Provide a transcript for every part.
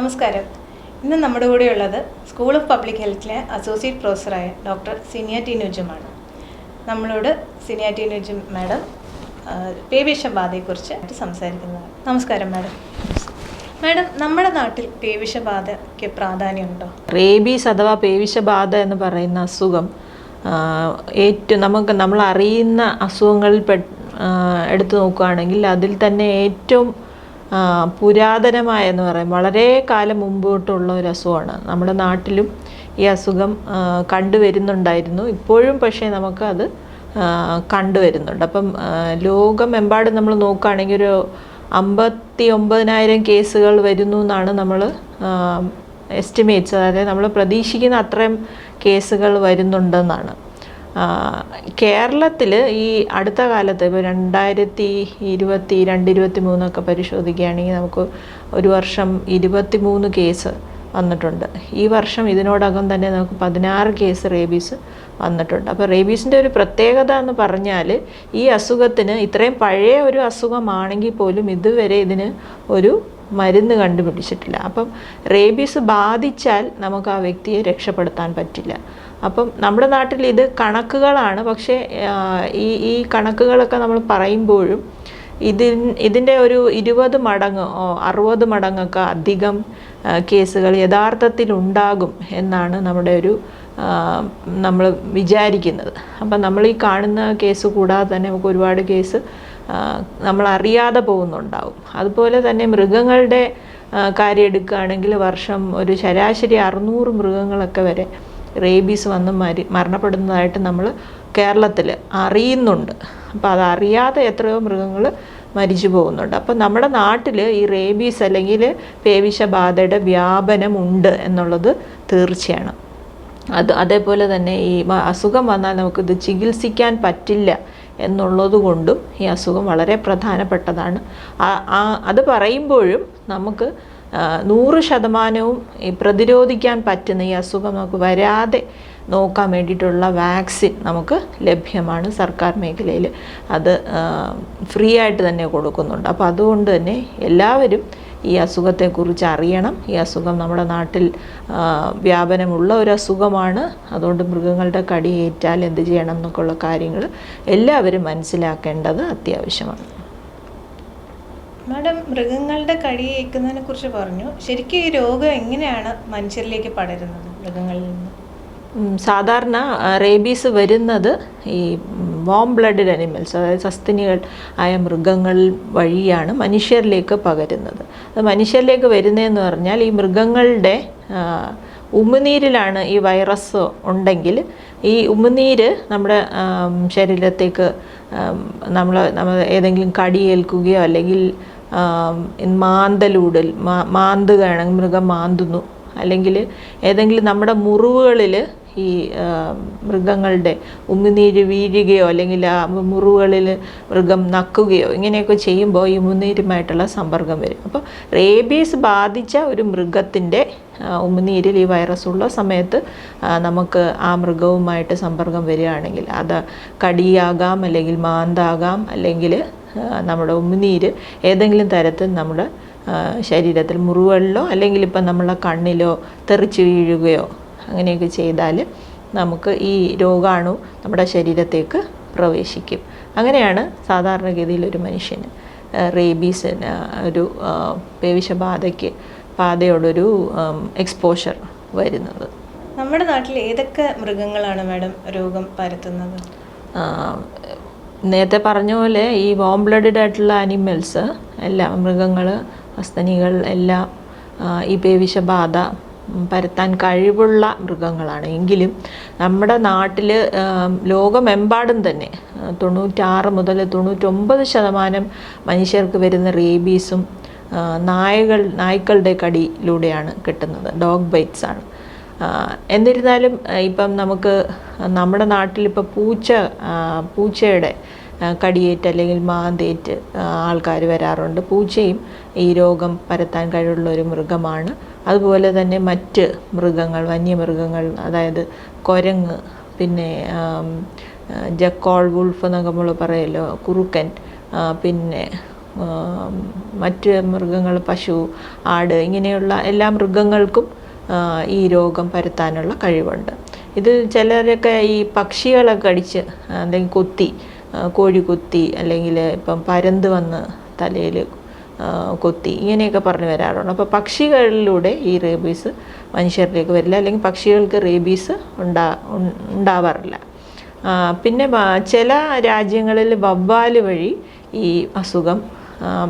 നമസ്കാരം. ഇന്ന് നമ്മുടെ കൂടെയുള്ളത് സ്കൂൾ ഓഫ് പബ്ലിക് ഹെൽത്തിലെ അസോസിയേറ്റ് പ്രൊഫസറായ ഡോക്ടർ സിനിയ ടി നുജുമാണ് നമ്മളോട് സിനിയ ടി നുജു മാഡം പേവിഷം പേവിഷബാധയെക്കുറിച്ച് സംസാരിക്കുന്നത് നമസ്കാരം മാഡം. മാഡം നമ്മുടെ നാട്ടിൽ പേവിഷബാധയ്ക്ക് പ്രാധാന്യമുണ്ടോ? റേബീസ് അഥവാ പേവിഷബാധ എന്ന് പറയുന്ന അസുഖം ഏറ്റവും നമുക്ക് നമ്മൾ അറിയുന്ന അസുഖങ്ങളിൽ എടുത്തു നോക്കുകയാണെങ്കിൽ അതിൽ തന്നെ ഏറ്റവും പുരാതനമായ എന്ന് പറയും. വളരെ കാലം മുമ്പോട്ടുള്ള ഒരു അസുഖമാണ്. നമ്മുടെ നാട്ടിലും ഈ അസുഖം കണ്ടുവരുന്നുണ്ടായിരുന്നു. ഇപ്പോഴും പക്ഷേ നമുക്കത് കണ്ടുവരുന്നുണ്ട്. അപ്പം ലോകമെമ്പാടും നമ്മൾ നോക്കുകയാണെങ്കിൽ ഒരു അമ്പത്തി ഒമ്പതിനായിരം കേസുകൾ വരുന്നു എന്നാണ് നമ്മൾ എസ്റ്റിമേറ്റ്സ് അതായത് നമ്മൾ പ്രതീക്ഷിക്കുന്ന അത്രയും കേസുകൾ വരുന്നുണ്ടെന്നാണ്. കേരളത്തിൽ ഈ അടുത്ത കാലത്ത് ഇപ്പോൾ രണ്ടായിരത്തി ഇരുപത്തി രണ്ട് ഇരുപത്തി മൂന്നൊക്കെ പരിശോധിക്കുകയാണെങ്കിൽ നമുക്ക് ഒരു വർഷം ഇരുപത്തി മൂന്ന് കേസ് വന്നിട്ടുണ്ട്. ഈ വർഷം ഇതിനോടകം തന്നെ നമുക്ക് പതിനാറ് കേസ് റേബീസ് വന്നിട്ടുണ്ട്. അപ്പോൾ റേബീസിന്റെ ഒരു പ്രത്യേകത എന്ന് പറഞ്ഞാൽ ഈ അസുഖത്തിന് ഇത്രയും പഴയ ഒരു അസുഖമാണെങ്കിൽ പോലും ഇതുവരെ ഇതിന് ഒരു മരുന്ന് കണ്ടുപിടിച്ചിട്ടില്ല. അപ്പം റേബീസ് ബാധിച്ചാൽ നമുക്ക് ആ വ്യക്തിയെ രക്ഷപ്പെടുത്താൻ പറ്റില്ല. അപ്പം നമ്മുടെ നാട്ടിൽ ഇത് കണക്കുകളാണ്. പക്ഷേ ഈ ഈ കണക്കുകളൊക്കെ നമ്മൾ പറയുമ്പോഴും ഇതിൻ ഇതിന്റെ ഒരു ഇരുപത് മടങ്ങ് അറുപത് മടങ്ങൊക്കെ അധികം കേസുകൾ യഥാർത്ഥത്തിൽ ഉണ്ടാകും എന്നാണ് നമ്മുടെ ഒരു നമ്മൾ വിചാരിക്കുന്നത്. അപ്പം നമ്മൾ ഈ കാണുന്ന കേസ് കൂടാതെ തന്നെ നമുക്ക് ഒരുപാട് കേസ് നമ്മൾ അറിയാതെ പോകുന്നുണ്ടാവും. അതുപോലെ തന്നെ മൃഗങ്ങളുടെ കാര്യം എടുക്കുകയാണെങ്കിൽ വർഷം ഒരു ശരാശരി അറുന്നൂറ് മൃഗങ്ങളൊക്കെ വരെ റേബീസ് വന്ന് മരി മരണപ്പെടുന്നതായിട്ട് നമ്മൾ കേരളത്തിൽ അറിയുന്നുണ്ട്. അപ്പോൾ അതറിയാതെ എത്രയോ മൃഗങ്ങൾ മരിച്ചു പോകുന്നുണ്ട്. അപ്പോൾ നമ്മുടെ നാട്ടിൽ ഈ റേബീസ് അല്ലെങ്കിൽ പേവിഷബാധയുടെ വ്യാപനം ഉണ്ട് എന്നുള്ളത് തീർച്ചയാണ്. അത് അതേപോലെ തന്നെ ഈ അസുഖം വന്നാൽ നമുക്കിത് ചികിത്സിക്കാൻ പറ്റില്ല എന്നുള്ളത് കൊണ്ടും ഈ അസുഖം വളരെ പ്രധാനപ്പെട്ടതാണ്. അത് പറയുമ്പോഴും നമുക്ക് നൂറ് ശതമാനവും പ്രതിരോധിക്കാൻ പറ്റുന്ന ഈ അസുഖം നമുക്ക് വരാതെ നോക്കാൻ വേണ്ടിയിട്ടുള്ള വാക്സിൻ നമുക്ക് ലഭ്യമാണ് സർക്കാർ മേഖലയിൽ. അത് ഫ്രീ ആയിട്ട് തന്നെ കൊടുക്കുന്നുണ്ട്. അപ്പോൾ അതുകൊണ്ട് തന്നെ എല്ലാവരും ഈ അസുഖത്തെക്കുറിച്ച് അറിയണം. ഈ അസുഖം നമ്മുടെ നാട്ടിൽ വ്യാപനമുള്ള ഒരു അസുഖമാണ്. അതുകൊണ്ട് മൃഗങ്ങളുടെ കടിയേറ്റാൽ എന്ത് ചെയ്യണം എന്നൊക്കെയുള്ള കാര്യങ്ങൾ എല്ലാവരും മനസ്സിലാക്കേണ്ടത് അത്യാവശ്യമാണ്. മാഡം മൃഗങ്ങളുടെ കടിയേക്കുന്നതിനെ കുറിച്ച് പറഞ്ഞു. ശരിക്കും ഈ രോഗം എങ്ങനെയാണ് മനുഷ്യരിലേക്ക് പടരുന്നത് മൃഗങ്ങളിൽ നിന്ന്? സാധാരണ റേബീസ് വരുന്നത് ഈ വോം ബ്ലഡഡ് അനിമൽസ് അതായത് സസ്തിനികൾ ആയ മൃഗങ്ങൾ വഴിയാണ് മനുഷ്യരിലേക്ക് പകരുന്നത്. അത് മനുഷ്യരിലേക്ക് വരുന്നതെന്ന് പറഞ്ഞാൽ ഈ മൃഗങ്ങളുടെ ഉമിനീരിലാണ് ഈ വൈറസ് ഉണ്ടെങ്കിൽ ഈ ഉമിനീര് നമ്മുടെ ശരീരത്തേക്ക് നമ്മൾ നമ്മൾ ഏതെങ്കിലും കടിയേൽക്കുകയോ അല്ലെങ്കിൽ മാന്തലൂടൽ മാന്തുകയാണെങ്കിൽ മൃഗം മാന്തുന്നു. അല്ലെങ്കിൽ ഏതെങ്കിലും നമ്മുടെ മുറിവുകളിൽ ഈ മൃഗങ്ങളുടെ ഉമിനീര് വീഴുകയോ അല്ലെങ്കിൽ ആ മുറിവുകളിൽ മൃഗം നക്കുകയോ ഇങ്ങനെയൊക്കെ ചെയ്യുമ്പോൾ ഈ ഉമിനീരുമായിട്ടുള്ള സമ്പർക്കം വരും. അപ്പോൾ റേബീസ് ബാധിച്ച ഒരു മൃഗത്തിന്റെ ഉമിനീരിൽ ഈ വൈറസ് ഉള്ള സമയത്ത് നമുക്ക് ആ മൃഗവുമായിട്ട് സമ്പർക്കം വരികയാണെങ്കിൽ അത് കടിയാകാം അല്ലെങ്കിൽ മാന്താകാം അല്ലെങ്കിൽ നമ്മുടെ ഉമിനീര് ഏതെങ്കിലും തരത്തിൽ നമ്മുടെ ശരീരത്തിൽ മുറിവുകളിലോ അല്ലെങ്കിൽ ഇപ്പം നമ്മളെ കണ്ണിലോ തെറിച്ച് വീഴുകയോ അങ്ങനെയൊക്കെ ചെയ്താൽ നമുക്ക് ഈ രോഗാണു നമ്മുടെ ശരീരത്തേക്ക് പ്രവേശിക്കും. അങ്ങനെയാണ് സാധാരണഗതിയിൽ ഒരു മനുഷ്യന് റേബീസിന് ഒരു പേവിഷബാധയ്ക്ക് ബാധയോടൊരു എക്സ്പോഷർ വരുന്നത്. നമ്മുടെ നാട്ടിൽ ഏതൊക്കെ മൃഗങ്ങളാണ് മാഡം രോഗം പരത്തുന്നത്? നേരത്തെ പറഞ്ഞ പോലെ ഈ വോം ബ്ലഡഡ് ആയിട്ടുള്ള അനിമൽസ് എല്ലാ മൃഗങ്ങൾ അസ്തനികൾ എല്ലാം ഈ പേവിഷബാധ പരത്താൻ കഴിവുള്ള മൃഗങ്ങളാണ്. എങ്കിലും നമ്മുടെ നാട്ടിൽ ലോകമെമ്പാടും തന്നെ തൊണ്ണൂറ്റാറ് മുതൽ തൊണ്ണൂറ്റൊമ്പത് ശതമാനം മനുഷ്യർക്ക് വരുന്ന റേബീസും നായകൾ നായ്ക്കളുടെ കടിയിലൂടെയാണ് കിട്ടുന്നത്. ഡോഗ് ബൈറ്റ്സ് ആണ്. എന്നിരുന്നാലും ഇപ്പം നമുക്ക് നമ്മുടെ നാട്ടിലിപ്പോൾ പൂച്ച പൂച്ചയുടെ കടിയേറ്റ് അല്ലെങ്കിൽ മാന്തേറ്റ് ആൾക്കാർ വരാറുണ്ട്. പൂച്ചയും ഈ രോഗം പരത്താൻ കഴിവുള്ള ഒരു മൃഗമാണ്. അതുപോലെ തന്നെ മറ്റ് മൃഗങ്ങൾ വന്യമൃഗങ്ങൾ അതായത് കൊരങ്ങ് പിന്നെ ജക്കോൾ വുൾഫ് എന്നൊക്കെ നമ്മൾ പറയുമല്ലോ കുറുക്കൻ പിന്നെ മറ്റ് മൃഗങ്ങൾ പശു ആട് ഇങ്ങനെയുള്ള എല്ലാ മൃഗങ്ങൾക്കും ഈ രോഗം പരത്താനുള്ള കഴിവുണ്ട്. ഇത് ചിലരൊക്കെ ഈ പക്ഷികളെ കടിച്ച് അല്ലെങ്കിൽ കുത്തി കോഴി കുത്തി അല്ലെങ്കിൽ ഇപ്പം പരന്ത് വന്ന് തലയിൽ കൊത്തി ഇങ്ങനെയൊക്കെ പറഞ്ഞു വരാറുണ്ട്. അപ്പോൾ പക്ഷികളിലൂടെ ഈ റേബീസ് മനുഷ്യരിലേക്ക് വരില്ല. അല്ലെങ്കിൽ പക്ഷികൾക്ക് റേബീസ് ഉണ്ടാ ഉണ്ടാവാറില്ല. പിന്നെ ചില രാജ്യങ്ങളിൽ വവ്വാൽ വഴി ഈ അസുഖം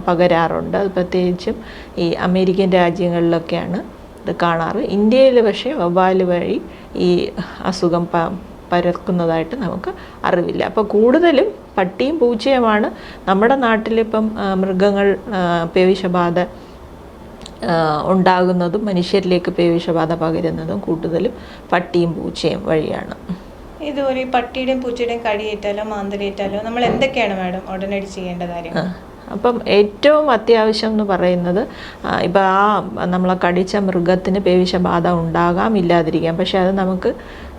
പകരാറുണ്ട്. പ്രത്യേകിച്ചും ഈ അമേരിക്കൻ രാജ്യങ്ങളിലൊക്കെയാണ് ഇത് കാണാറ്. ഇന്ത്യയിൽ പക്ഷേ വവ്വാൽ വഴി ഈ അസുഖം പ പരക്കുന്നതായിട്ട് നമുക്ക് അറിവില്ല. അപ്പോൾ കൂടുതലും പട്ടിയും പൂച്ചയുമാണ് നമ്മുടെ നാട്ടിലിപ്പം മൃഗങ്ങൾ പേവിഷബാധ ഉണ്ടാകുന്നതും മനുഷ്യരിലേക്ക് പേവിഷബാധ പകരുന്നതും കൂടുതലും പട്ടിയും പൂച്ചയും വഴിയാണ്. ഇതുപോലെ പട്ടിയുടെയും പൂച്ചയുടെയും കടിയേറ്റാലോ മാന്തലേറ്റാലോ നമ്മൾ എന്തൊക്കെയാണ് മാഡം ഉടനടി ചെയ്യേണ്ട കാര്യങ്ങൾ അപ്പം ഏറ്റവും അത്യാവശ്യം എന്ന് പറയുന്നത് ഇപ്പം ആ നമ്മളെ കടിച്ച മൃഗത്തിന് പേവിഷബാധ ഉണ്ടാകാം ഇല്ലാതിരിക്കാം. പക്ഷേ അത് നമുക്ക്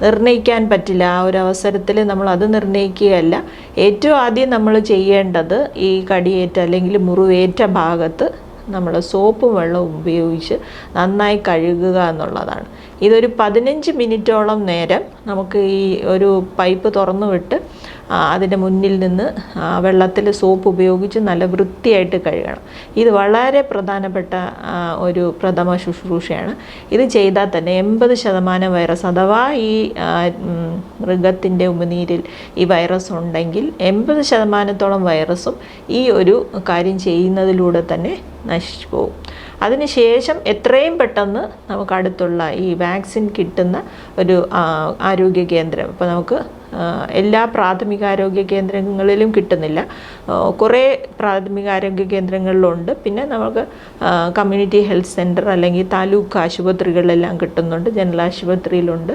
നിർണയിക്കാൻ പറ്റില്ല. ആ ഒരു അവസരത്തിൽ നമ്മൾ അത് നിർണയിക്കുകയല്ല ഏറ്റവും ആദ്യം നമ്മൾ ചെയ്യേണ്ടത് ഈ കടിയേറ്റ അല്ലെങ്കിൽ മുറിവേറ്റ ഭാഗത്ത് നമ്മൾ സോപ്പും വെള്ളവും ഉപയോഗിച്ച് നന്നായി കഴുകുക എന്നുള്ളതാണ്. ഇതൊരു പതിനഞ്ച് മിനിറ്റോളം നേരം നമുക്ക് ഈ ഒരു പൈപ്പ് തുറന്നു വിട്ട് അതിന്റെ മുന്നിൽ നിന്ന് വെള്ളത്തിൽ സോപ്പ് ഉപയോഗിച്ച് നല്ല വൃത്തിയായിട്ട് കഴുകണം. ഇത് വളരെ പ്രധാനപ്പെട്ട ഒരു പ്രഥമ ശുശ്രൂഷയാണ്. ഇത് ചെയ്താൽ തന്നെ എൺപത് ശതമാനം വൈറസ് അഥവാ ഈ മൃഗത്തിന്റെ ഉമിനീരിൽ ഈ വൈറസ് ഉണ്ടെങ്കിൽ എൺപത് ശതമാനത്തോളം വൈറസും ഈ ഒരു കാര്യം ചെയ്യുന്നതിലൂടെ തന്നെ നശിച്ചു പോകും. അതിനുശേഷം എത്രയും പെട്ടെന്ന് നമുക്ക് അടുത്തുള്ള ഈ വാക്സിൻ കിട്ടുന്ന ഒരു ആരോഗ്യ കേന്ദ്രം. ഇപ്പോൾ നമുക്ക് എല്ലാ പ്രാഥമികാരോഗ്യ കേന്ദ്രങ്ങളിലും കിട്ടുന്നില്ല. കുറേ പ്രാഥമികാരോഗ്യ കേന്ദ്രങ്ങളിലുണ്ട്. പിന്നെ നമുക്ക് കമ്മ്യൂണിറ്റി ഹെൽത്ത് സെന്റർ അല്ലെങ്കിൽ താലൂക്ക് ആശുപത്രികളിലെല്ലാം കിട്ടുന്നുണ്ട്. ജനറൽ ആശുപത്രിയിലുണ്ട്.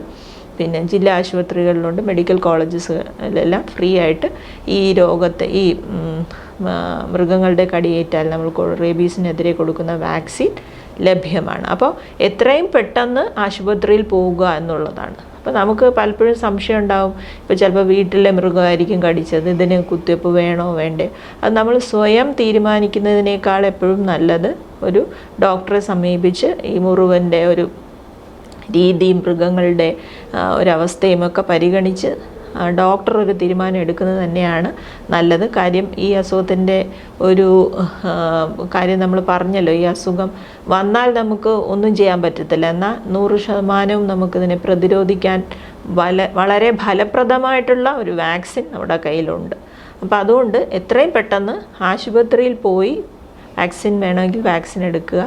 പിന്നെ ജില്ലാ ആശുപത്രികളിലുണ്ട്. മെഡിക്കൽ കോളേജസിലെല്ലാം ഫ്രീ ആയിട്ട് ഈ രോഗത്തെ ഈ മൃഗങ്ങളുടെ കടിയേറ്റാൽ നമ്മൾ റേബീസിനെതിരെ കൊടുക്കുന്ന വാക്സിൻ ലഭ്യമാണ്. അപ്പോൾ എത്രയും പെട്ടെന്ന് ആശുപത്രിയിൽ പോവുക എന്നുള്ളതാണ്. അപ്പോൾ നമുക്ക് പലപ്പോഴും സംശയം ഉണ്ടാവും. ഇപ്പോൾ ചിലപ്പോൾ വീട്ടിലെ മൃഗമായിരിക്കും കടിച്ചത് ഇതിന് കുത്തിവെപ്പ് വേണോ വേണ്ടേ? അത് നമ്മൾ സ്വയം തീരുമാനിക്കുന്നതിനേക്കാൾ എപ്പോഴും നല്ലത് ഒരു ഡോക്ടറെ സമീപിച്ച് ഈ മുറിവിന്റെ ഒരു രീതിയും മൃഗങ്ങളുടെ ഒരവസ്ഥയും ഒക്കെ പരിഗണിച്ച് ഡോക്ടർ ഒരു തീരുമാനം എടുക്കുന്നത് തന്നെയാണ് നല്ലത്. കാര്യം ഈ അസുഖത്തിന്റെ ഒരു കാര്യം നമ്മൾ പറഞ്ഞല്ലോ ഈ അസുഖം വന്നാൽ നമുക്ക് ഒന്നും ചെയ്യാൻ പറ്റത്തില്ല. എന്നാൽ നൂറ് ശതമാനവും നമുക്കിതിനെ പ്രതിരോധിക്കാൻ വല വളരെ ഫലപ്രദമായിട്ടുള്ള ഒരു വാക്സിൻ നമ്മുടെ കയ്യിലുണ്ട്. അപ്പോൾ അതുകൊണ്ട് എത്രയും പെട്ടെന്ന് ആശുപത്രിയിൽ പോയി വാക്സിൻ വേണമെങ്കിൽ വാക്സിൻ എടുക്കുക.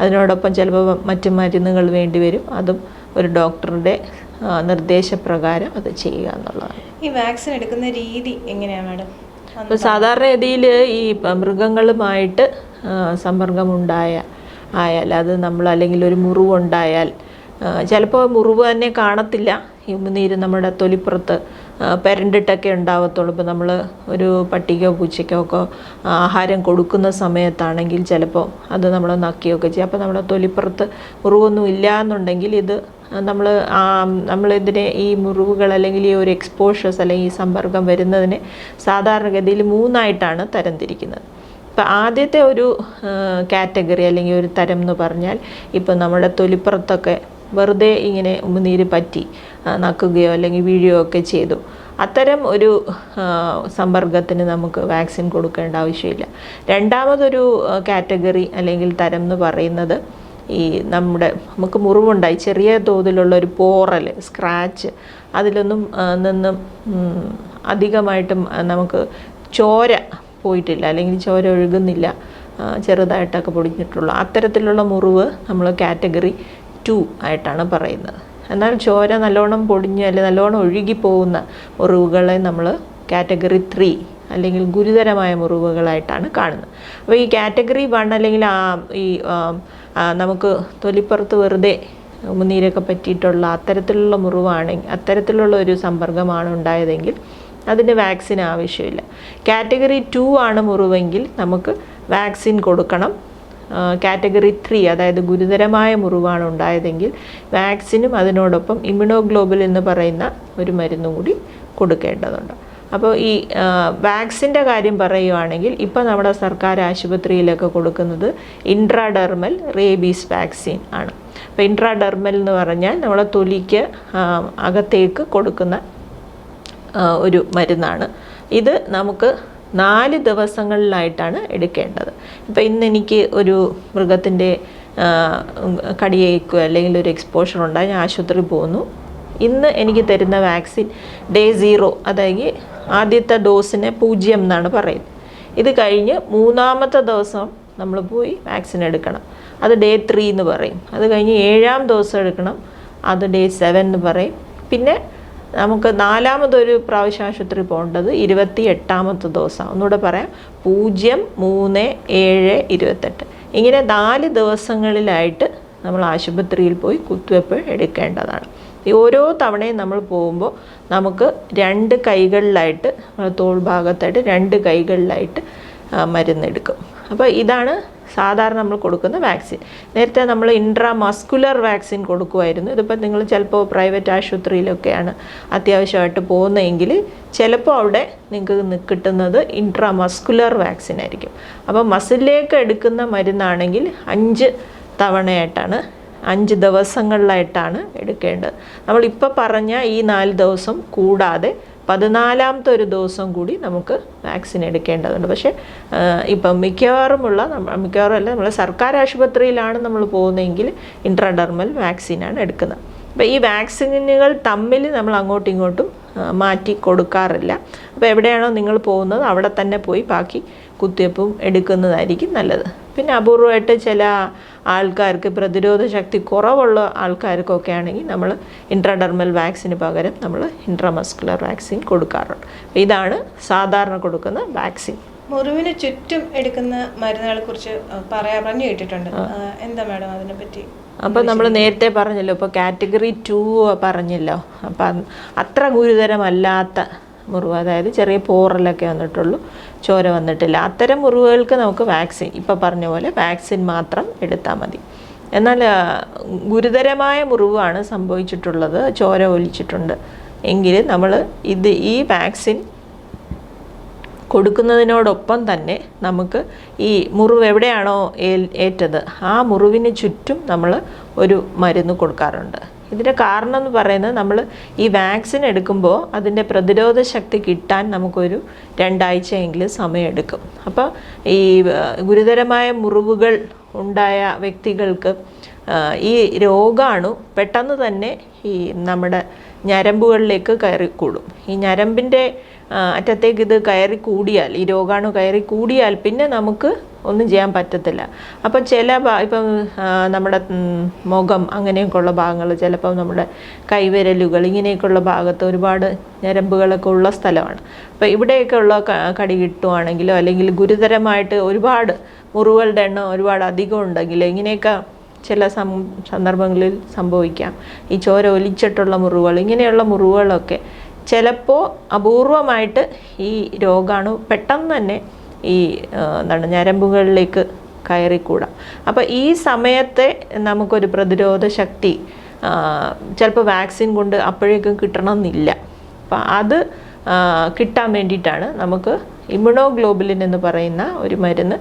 അതിനോടൊപ്പം ചിലപ്പോൾ മറ്റു മരുന്നുകൾ വേണ്ടിവരും അതും ഒരു ഡോക്ടറുടെ നിർദ്ദേശപ്രകാരം അത് ചെയ്യുക എന്നുള്ളതാണ്. ഈ വാക്സിൻ എടുക്കുന്ന രീതി എങ്ങനെയാണ് മാഡം? അപ്പോൾ സാധാരണ സാധാരണഗതിയിൽ ഈ മൃഗങ്ങളുമായിട്ട് സമ്പർക്കമുണ്ടായ ആയാൽ അത് നമ്മൾ അല്ലെങ്കിൽ ഒരു മുറിവുണ്ടായാൽ ചിലപ്പോൾ മുറിവ് തന്നെ കാണത്തില്ല. ഈ ഉമിനീര് നമ്മുടെ തൊലിപ്പുറത്ത് പെരണ്ടിട്ടൊക്കെ ഉണ്ടാവത്തുള്ളൂ. ഇപ്പോൾ നമ്മൾ ഒരു പട്ടിക്കോ പൂച്ചയ്ക്കോ ഒക്കെ ആഹാരം കൊടുക്കുന്ന സമയത്താണെങ്കിൽ ചിലപ്പോൾ അത് നമ്മൾ നക്കിയൊക്കെ ചെയ്യും. അപ്പോൾ നമ്മുടെ തൊലിപ്പുറത്ത് മുറിവൊന്നും ഇല്ല എന്നുണ്ടെങ്കിൽ ഇത് നമ്മൾ നമ്മളിതിനെ ഈ മുറിവുകൾ അല്ലെങ്കിൽ ഈ ഒരു എക്സ്പോഷേഴ്സ് അല്ലെങ്കിൽ ഈ സമ്പർക്കം വരുന്നതിനെ സാധാരണഗതിയിൽ മൂന്നായിട്ടാണ് തരംതിരിക്കുന്നത്. ഇപ്പം ആദ്യത്തെ ഒരു കാറ്റഗറി അല്ലെങ്കിൽ ഒരു തരം എന്ന് പറഞ്ഞാൽ ഇപ്പം നമ്മുടെ തൊലിപ്പുറത്തൊക്കെ വെറുതെ ഇങ്ങനെ ഉമിനീര് പറ്റി നക്കുകയോ അല്ലെങ്കിൽ വീഴുകയോ ഒക്കെ ചെയ്തു. അത്തരം ഒരു സമ്പർക്കത്തിന് നമുക്ക് വാക്സിൻ കൊടുക്കേണ്ട ആവശ്യമില്ല. രണ്ടാമതൊരു കാറ്റഗറി അല്ലെങ്കിൽ തരം എന്ന് പറയുന്നത് ഈ നമ്മുടെ നമുക്ക് മുറിവുണ്ടായി ചെറിയ തോതിലുള്ള ഒരു പോറൽ സ്ക്രാച്ച് അതിലൊന്നും നിന്നും അധികമായിട്ടും നമുക്ക് ചോര പോയിട്ടില്ല. അല്ലെങ്കിൽ ചോര ഒഴുകുന്നില്ല. ചെറുതായിട്ടൊക്കെ പൊടിഞ്ഞിട്ടുള്ളൂ. അത്തരത്തിലുള്ള മുറിവ് നമ്മൾ കാറ്റഗറി ടു ആയിട്ടാണ് പറയുന്നത്. എന്നാൽ ചോര നല്ലോണം പൊടിഞ്ഞ് അല്ലെങ്കിൽ നല്ലോണം ഒഴുകിപ്പോകുന്ന മുറിവുകളെ നമ്മൾ കാറ്റഗറി ത്രീ അല്ലെങ്കിൽ ഗുരുതരമായ മുറിവുകളായിട്ടാണ് കാണുന്നത്. അപ്പോൾ ഈ കാറ്റഗറി വൺ അല്ലെങ്കിൽ ആ ഈ നമുക്ക് തൊലിപ്പുറത്ത് വെറുതെ ഉമിനീരൊക്കെ പറ്റിയിട്ടുള്ള അത്തരത്തിലുള്ള മുറിവാണെങ്കിൽ അത്തരത്തിലുള്ള ഒരു സമ്പർക്കമാണ് ഉണ്ടായതെങ്കിൽ അതിന് വാക്സിൻ ആവശ്യമില്ല. കാറ്റഗറി ടു ആണ് മുറിവെങ്കിൽ നമുക്ക് വാക്സിൻ കൊടുക്കണം. കാറ്റഗറി ത്രീ അതായത് ഗുരുതരമായ മുറിവാണ് ഉണ്ടായതെങ്കിൽ വാക്സിനും അതിനോടൊപ്പം ഇമ്മ്യൂണോഗ്ലോബിൽ എന്ന് പറയുന്ന ഒരു മരുന്നും കൂടി കൊടുക്കേണ്ടതുണ്ട്. അപ്പോൾ ഈ വാക്സിന്റെ കാര്യം പറയുകയാണെങ്കിൽ ഇപ്പോൾ നമ്മുടെ സർക്കാർ ആശുപത്രിയിലൊക്കെ കൊടുക്കുന്നത് ഇൻട്രാഡെർമൽ റേബീസ് വാക്സിൻ ആണ്. അപ്പോൾ ഇൻട്രാഡെർമൽ എന്ന് പറഞ്ഞാൽ നമ്മളെ തൊലിക്ക് അകത്തേക്ക് കൊടുക്കുന്ന ഒരു മരുന്നാണ്. ഇത് നമുക്ക് നാല് ദിവസങ്ങളിലായിട്ടാണ് എടുക്കേണ്ടത്. ഇപ്പോൾ ഇന്ന് എനിക്ക് ഒരു മൃഗത്തിന്റെ കടിയേക്കോ അല്ലെങ്കിൽ ഒരു എക്സ്പോഷർ ഉണ്ടായി ഞാൻ ആശുപത്രി പോകുന്നു. ഇന്ന് എനിക്ക് തരുന്ന വാക്സിൻ ഡേ സീറോ അതായത് ആദ്യത്തെ ഡോസിനെ പൂജ്യം എന്നാണ് പറയുന്നത്. ഇത് കഴിഞ്ഞ് മൂന്നാമത്തെ ദിവസം നമ്മൾ പോയി വാക്സിൻ എടുക്കണം. അത് ഡേ ത്രീ എന്ന് പറയും. അത് കഴിഞ്ഞ് ഏഴാം ദിവസം എടുക്കണം. അത് ഡേ സെവൻ എന്ന് പറയും. പിന്നെ നമുക്ക് നാലാമതൊരു പ്രാവശ്യം ആശുപത്രി പോകേണ്ടത് ഇരുപത്തി എട്ടാമത്തെ ദിവസം. ഒന്നുകൂടെ പറയാം. പൂജ്യം മൂന്ന് ഏഴ് ഇരുപത്തെട്ട്. ഇങ്ങനെ നാല് ദിവസങ്ങളിലായിട്ട് നമ്മൾ ആശുപത്രിയിൽ പോയി കുത്തിവെപ്പ് എടുക്കേണ്ടതാണ്. ഈ ഓരോ തവണയും നമ്മൾ പോകുമ്പോൾ നമുക്ക് രണ്ട് കൈകളിലായിട്ട് തോൾ ഭാഗത്തായിട്ട് രണ്ട് കൈകളിലായിട്ട് മരുന്നെടുക്കും. അപ്പോൾ ഇതാണ് സാധാരണ നമ്മൾ കൊടുക്കുന്ന വാക്സിൻ. നേരത്തെ നമ്മൾ ഇൻട്രാ മസ്കുലർ വാക്സിൻ കൊടുക്കുമായിരുന്നു. ഇതിപ്പോൾ നിങ്ങൾ ചിലപ്പോൾ പ്രൈവറ്റ് ആശുപത്രിയിലൊക്കെയാണ് അത്യാവശ്യമായിട്ട് പോകുന്നതെങ്കിൽ ചിലപ്പോൾ അവിടെ നിങ്ങൾക്ക് കിട്ടുന്നത് ഇൻട്രാ മസ്കുലർ വാക്സിൻ ആയിരിക്കും അപ്പോൾ മസിലിലേക്ക് എടുക്കുന്ന മരുന്നാണെങ്കിൽ അഞ്ച് തവണയായിട്ടാണ് അഞ്ച് ദിവസങ്ങളിലായിട്ടാണ് എടുക്കേണ്ടത്. നമ്മളിപ്പോൾ പറഞ്ഞ ഈ നാല് ദിവസം കൂടാതെ പതിനാലാമത്തെ ഒരു ദിവസം കൂടി നമുക്ക് വാക്സിൻ എടുക്കേണ്ടതുണ്ട്. പക്ഷേ ഇപ്പം മിക്കവാറുമുള്ള മിക്കവാറും അല്ല നമ്മൾ സർക്കാർ ആശുപത്രിയിലാണ് നമ്മൾ പോകുന്നതെങ്കിൽ ഇൻട്രാഡെർമൽ വാക്സിനാണ് എടുക്കുന്നത്. അപ്പോൾ ഈ വാക്സിനുകൾ തമ്മിൽ നമ്മൾ അങ്ങോട്ടും ഇങ്ങോട്ടും മാറ്റി കൊടുക്കാറില്ല. അപ്പോൾ എവിടെയാണോ നിങ്ങൾ പോകുന്നത് അവിടെ തന്നെ പോയി ബാക്കി കുത്തിവയ്പ്പും എടുക്കുന്നതായിരിക്കും നല്ലത്. പിന്നെ അപൂർവമായിട്ട് ചില ആൾക്കാർക്ക് പ്രതിരോധ ശക്തി കുറവുള്ള ആൾക്കാർക്കൊക്കെ ആണെങ്കിൽ നമ്മൾ ഇൻട്രാഡെർമൽ വാക്സിന് പകരം നമ്മൾ ഇൻട്രാമസ്കുലർ വാക്സിൻ കൊടുക്കാറുണ്ട്. ഇതാണ് സാധാരണ കൊടുക്കുന്ന വാക്സിൻ മുറിവിന് ചുറ്റും എടുക്കുന്ന മരുന്നുകളെ കുറിച്ച് പറയാ പറഞ്ഞു കേട്ടിട്ടുണ്ട്. എന്താ മാഡം അതിനെ പറ്റി അപ്പോൾ നമ്മൾ നേരത്തെ പറഞ്ഞല്ലോ ഇപ്പോൾ കാറ്റഗറി ടു പറഞ്ഞല്ലോ. അപ്പം അത്ര ഗുരുതരമല്ലാത്ത മുറിവ്. അതായത് ചെറിയ പോറലൊക്കെ വന്നിട്ടുള്ളൂ. ചോര വന്നിട്ടില്ല. അത്തരം മുറിവുകൾക്ക് നമുക്ക് വാക്സിൻ ഇപ്പോൾ പറഞ്ഞ പോലെ വാക്സിൻ മാത്രം എടുത്താൽ മതി. എന്നാൽ ഗുരുതരമായ മുറിവാണ് സംഭവിച്ചിട്ടുള്ളത്. ചോര ഒലിച്ചിട്ടുണ്ട്. എങ്കിൽ നമ്മൾ ഇത് ഈ വാക്സിൻ കൊടുക്കുന്നതിനോടൊപ്പം തന്നെ നമുക്ക് ഈ മുറിവ് എവിടെയാണോ ഏറ്റത് ആ മുറിവിന് ചുറ്റും നമ്മൾ ഒരു മരുന്ന് കൊടുക്കാറുണ്ട്. ഇതിന്റെ കാരണം എന്ന് പറയുന്നത് നമ്മൾ ഈ വാക്സിൻ എടുക്കുമ്പോൾ അതിന്റെ പ്രതിരോധ ശക്തി കിട്ടാൻ നമുക്കൊരു രണ്ടാഴ്ചയെങ്കിലും സമയമെടുക്കും. അപ്പോൾ ഈ ഗുരുതരമായ മുറിവുകൾ ഉണ്ടായ വ്യക്തികൾക്ക് ഈ രോഗാണു പെട്ടെന്ന് തന്നെ ഈ നമ്മുടെ ഞരമ്പുകളിലേക്ക് കയറി കൂടും ഈ ഞരമ്പിന്റെ അറ്റത്തേക്ക് ഇത് കയറി കൂടിയാൽ ഈ രോഗാണു കയറി കൂടിയാൽ പിന്നെ നമുക്ക് ഒന്നും ചെയ്യാൻ പറ്റത്തില്ല. അപ്പം ചില ഇപ്പം നമ്മുടെ മുഖം അങ്ങനെയൊക്കെയുള്ള ഭാഗങ്ങൾ ചിലപ്പം നമ്മുടെ കൈവിരലുകൾ ഇങ്ങനെയൊക്കെയുള്ള ഭാഗത്ത് ഒരുപാട് ഞരമ്പുകളൊക്കെ ഉള്ള സ്ഥലമാണ്. അപ്പോൾ ഇവിടെയൊക്കെ ഉള്ള കടി കിട്ടുവാണെങ്കിലോ അല്ലെങ്കിൽ ഗുരുതരമായിട്ട് ഒരുപാട് മുറിവുകളുടെ എണ്ണം ഒരുപാട് അധികം ഉണ്ടെങ്കിൽ ഇങ്ങനെയൊക്കെ ചില സന്ദർഭങ്ങളിൽ സംഭവിക്കാം. ഈ ചോര ഒലിച്ചിട്ടുള്ള മുറിവുകൾ ഇങ്ങനെയുള്ള മുറിവുകളൊക്കെ ചിലപ്പോൾ അപൂർവമായിട്ട് ഈ രോഗാണു പെട്ടെന്ന് തന്നെ ഈ എന്താണ് ഞരമ്പുകളിലേക്ക് കയറിക്കൂടാം. അപ്പോൾ ഈ സമയത്തെ നമുക്കൊരു പ്രതിരോധ ശക്തി ചിലപ്പോൾ വാക്സിൻ കൊണ്ട് അപ്പോഴേക്കും കിട്ടണമെന്നില്ല. അപ്പം അത് കിട്ടാൻ വേണ്ടിയിട്ടാണ് നമുക്ക് ഇമ്മ്യൂണോഗ്ലോബുലിൻ എന്ന് പറയുന്ന ഒരു മരുന്ന്